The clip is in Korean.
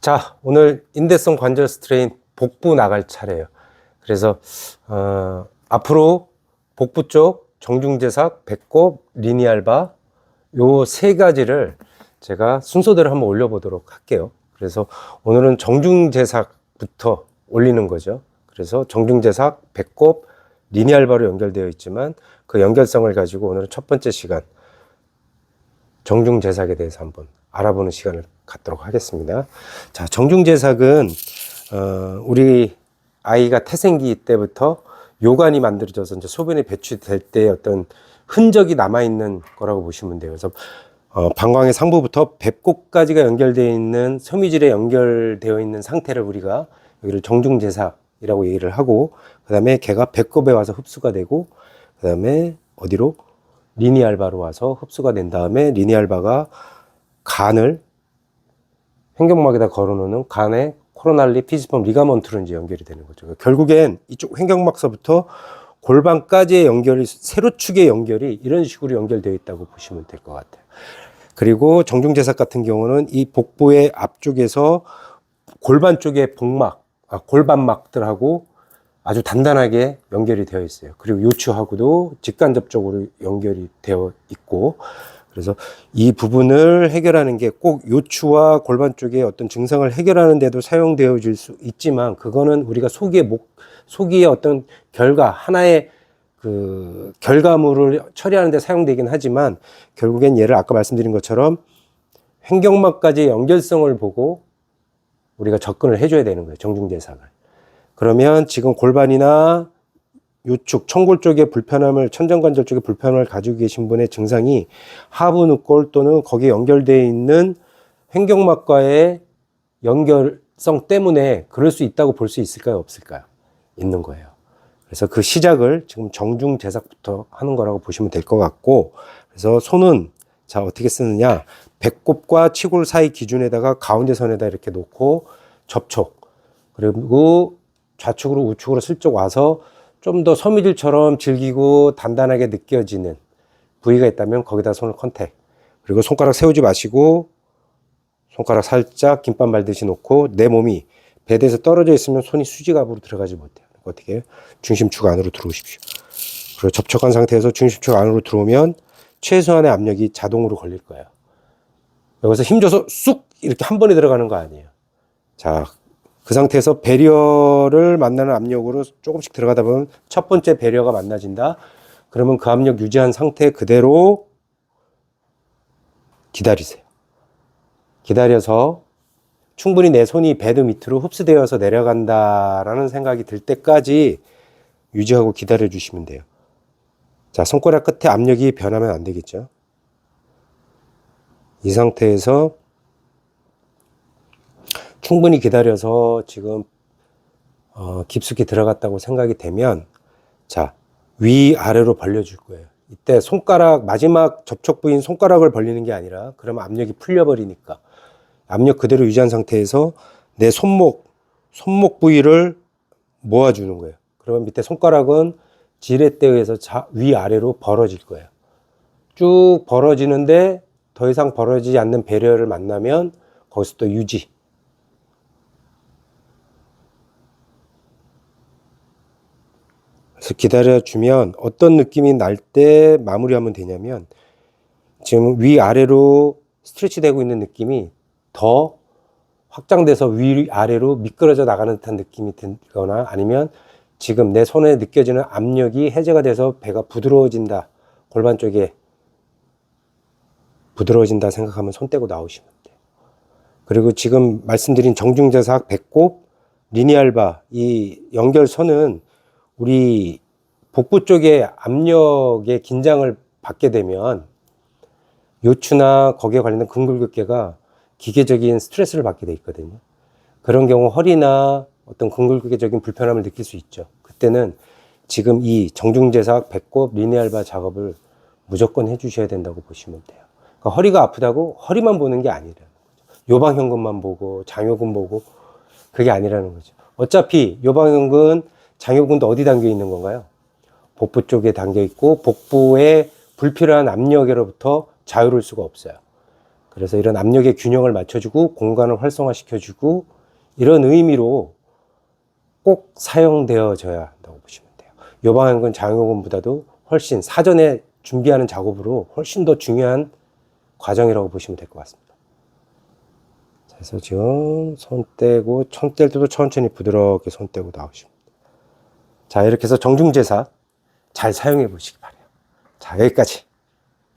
자, 오늘 인대성 관절 스트레인 복부 나갈 차례예요. 그래서 어, 앞으로 복부 쪽 정중제삭, 배꼽, 리니알바 요 세 가지를 제가 순서대로 한번 올려보도록 할게요. 그래서 오늘은 정중제삭부터 올리는 거죠. 그래서 정중제삭, 배꼽, 리니알바로 연결되어 있지만 그 연결성을 가지고 오늘은 첫 번째 시간 정중제삭에 대해서 한번 알아보는 시간을 갖도록 하겠습니다. 자, 정중제삭은 어, 우리 아이가 태생기 때부터 요관이 만들어져서 이제 소변이 배출될 때 어떤 흔적이 남아 있는 거라고 보시면 돼요. 그래서 어, 방광의 상부부터 배꼽까지가 연결되어 있는 섬유질에 연결되어 있는 상태를 우리가 여기를 정중제삭이라고 얘기를 하고 그다음에 걔가 배꼽에 와서 흡수가 되고 그다음에 어디로 리니알바로 와서 흡수가 된 다음에 리니알바가 간을 횡격막에다 걸어놓는 간의 코로날리 피지펌 리가먼트로 이제 연결이 되는 거죠. 결국엔 이쪽 횡격막서부터 골반까지의 연결이 세로축의 연결이 이런 식으로 연결되어 있다고 보시면 될 것 같아요. 그리고 정중제삭 같은 경우는 이 복부의 앞쪽에서 골반 쪽의 복막, 아, 골반막들하고 아주 단단하게 연결이 되어 있어요. 그리고 요추하고도 직간접적으로 연결이 되어 있고, 그래서 이 부분을 해결하는 게 꼭 요추와 골반 쪽의 어떤 증상을 해결하는 데도 사용되어질 수 있지만, 그거는 우리가 소기의 목, 소기의 어떤 결과, 하나의 그 결과물을 처리하는 데 사용되긴 하지만, 결국엔 얘를 아까 말씀드린 것처럼 횡격막까지 연결성을 보고 우리가 접근을 해줘야 되는 거예요. 정중대상을. 그러면 지금 골반이나 요축, 청골 쪽에 불편함을, 천정관절 쪽에 불편함을 가지고 계신 분의 증상이 하부 늑골 또는 거기에 연결되어 있는 횡격막과의 연결성 때문에 그럴 수 있다고 볼 수 있을까요? 없을까요? 있는 거예요. 그래서 그 시작을 지금 정중제삭부터 하는 거라고 보시면 될 것 같고, 그래서 손은 자, 어떻게 쓰느냐. 배꼽과 치골 사이 기준에다가 가운데 선에다 이렇게 놓고 접촉. 그리고 좌측으로 우측으로 슬쩍 와서 좀 더 섬유질처럼 질기고 단단하게 느껴지는 부위가 있다면 거기다 손을 컨택. 그리고 손가락 세우지 마시고 손가락 살짝 김밥 말듯이 놓고 내 몸이 베드에서 떨어져 있으면 손이 수직압으로 들어가지 못해요. 어떻게 해요? 중심축 안으로 들어오십시오. 그리고 접촉한 상태에서 중심축 안으로 들어오면 최소한의 압력이 자동으로 걸릴 거예요. 여기서 힘줘서 쑥 이렇게 한 번에 들어가는 거 아니에요. 자, 그 상태에서 배려를 만나는 압력으로 조금씩 들어가다 보면 첫 번째 배려가 만나진다. 그러면 그 압력 유지한 상태 그대로 기다리세요. 기다려서 충분히 내 손이 베드 밑으로 흡수되어서 내려간다라는 생각이 들 때까지 유지하고 기다려 주시면 돼요. 자, 손가락 끝에 압력이 변하면 안 되겠죠. 이 상태에서 충분히 기다려서 지금 어, 깊숙이 들어갔다고 생각이 되면 자 위아래로 벌려줄 거예요. 이때 손가락 마지막 접촉 부인 손가락을 벌리는 게 아니라 그러면 압력이 풀려버리니까 압력 그대로 유지한 상태에서 내 손목 손목 부위를 모아주는 거예요. 그러면 밑에 손가락은 지렛대에 의해서 위아래로 벌어질 거예요. 쭉 벌어지는데 더 이상 벌어지지 않는 배려를 만나면 거기서 또 유지. 그래서 기다려주면 어떤 느낌이 날 때 마무리하면 되냐면 지금 위아래로 스트레치 되고 있는 느낌이 더 확장돼서 위아래로 미끄러져 나가는 듯한 느낌이 들거나 아니면 지금 내 손에 느껴지는 압력이 해제가 돼서 배가 부드러워진다. 골반 쪽에 부드러워진다 생각하면 손 떼고 나오시면 돼요. 그리고 지금 말씀드린 정중제삭, 배꼽, 리니알바 이 연결선은 우리 복부 쪽에 압력의 긴장을 받게 되면 요추나 거기에 관련된 근골격계가 기계적인 스트레스를 받게 돼 있거든요. 그런 경우 허리나 어떤 근골격계적인 불편함을 느낄 수 있죠. 그때는 지금 이 정중제삭, 배꼽, 리니알바 작업을 무조건 해주셔야 된다고 보시면 돼요. 그러니까 허리가 아프다고 허리만 보는 게 아니라는 거죠. 요방형근만 보고 장요근 보고 그게 아니라는 거죠. 어차피 요방형근, 장요근도 어디 담겨 있는 건가요? 복부 쪽에 담겨 있고 복부에 불필요한 압력으로부터 자유로울 수가 없어요. 그래서 이런 압력의 균형을 맞춰주고 공간을 활성화시켜주고 이런 의미로 꼭 사용되어져야 한다고 보시면 돼요. 요 방향은 장요근보다도 훨씬 사전에 준비하는 작업으로 훨씬 더 중요한 과정이라고 보시면 될 것 같습니다. 자, 그래서 지금 손 떼고 손뗄 때도 천천히 부드럽게 손 떼고 나오십니다. 자 이렇게 해서 정중제사 잘 사용해 보시기 바래요. 자 여기까지